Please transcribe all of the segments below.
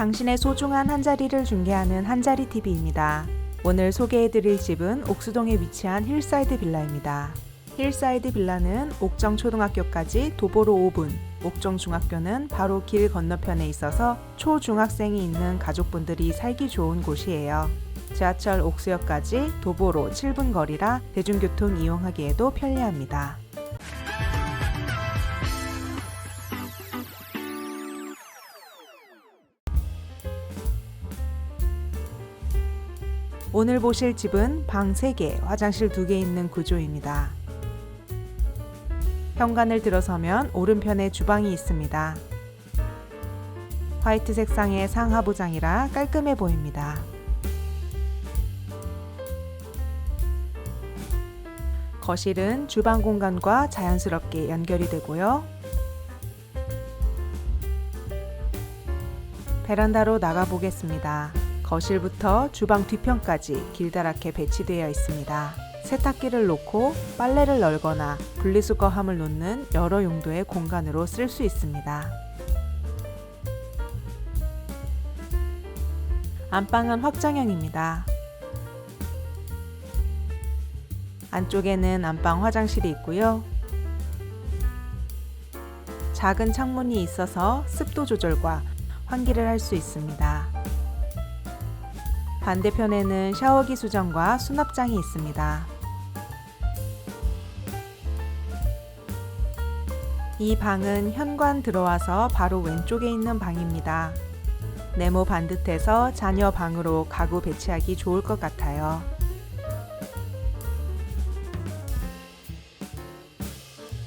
당신의 소중한 한자리를 중개하는 한자리 TV입니다. 오늘 소개해드릴 집은 옥수동에 위치한 힐사이드 빌라입니다. 힐사이드 빌라는 옥정 초등학교까지 도보로 5분, 옥정 중학교는 바로 길 건너편에 있어서 초중학생이 있는 가족분들이 살기 좋은 곳이에요. 지하철 옥수역까지 도보로 7분 거리라 대중교통 이용하기에도 편리합니다. 오늘 보실 집은 방 3개, 화장실 2개 있는 구조입니다. 현관을 들어서면 오른편에 주방이 있습니다. 화이트 색상의 상하부장이라 깔끔해 보입니다. 거실은 주방 공간과 자연스럽게 연결이 되고요. 베란다로 나가 보겠습니다. 거실부터 주방 뒤편까지 길다랗게 배치되어 있습니다. 세탁기를 놓고 빨래를 널거나 분리수거함을 놓는 여러 용도의 공간으로 쓸 수 있습니다. 안방은 확장형입니다. 안쪽에는 안방 화장실이 있고요. 작은 창문이 있어서 습도 조절과 환기를 할 수 있습니다. 반대편에는 샤워기 수정과 수납장이 있습니다. 이 방은 현관 들어와서 바로 왼쪽에 있는 방입니다. 네모 반듯해서 자녀 방으로 가구 배치하기 좋을 것 같아요.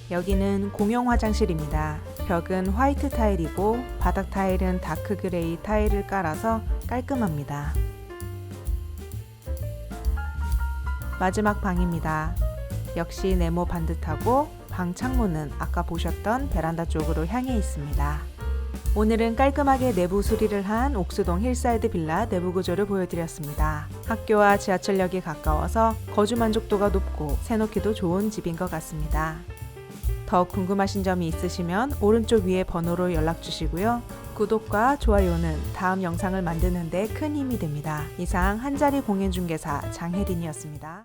여기는 공용 화장실입니다. 벽은 화이트 타일이고 바닥 타일은 다크 그레이 타일을 깔아서 깔끔합니다. 마지막 방입니다. 역시 네모 반듯하고 방 창문은 아까 보셨던 베란다 쪽으로 향해 있습니다. 오늘은 깔끔하게 내부 수리를 한 옥수동 힐사이드 빌라 내부 구조를 보여드렸습니다. 학교와 지하철역이 가까워서 거주 만족도가 높고 새놓기도 좋은 집인 것 같습니다. 더 궁금하신 점이 있으시면 오른쪽 위에 번호로 연락 주시고요. 구독과 좋아요는 다음 영상을 만드는데 큰 힘이 됩니다. 이상 한자리 공인중개사 장혜린이었습니다.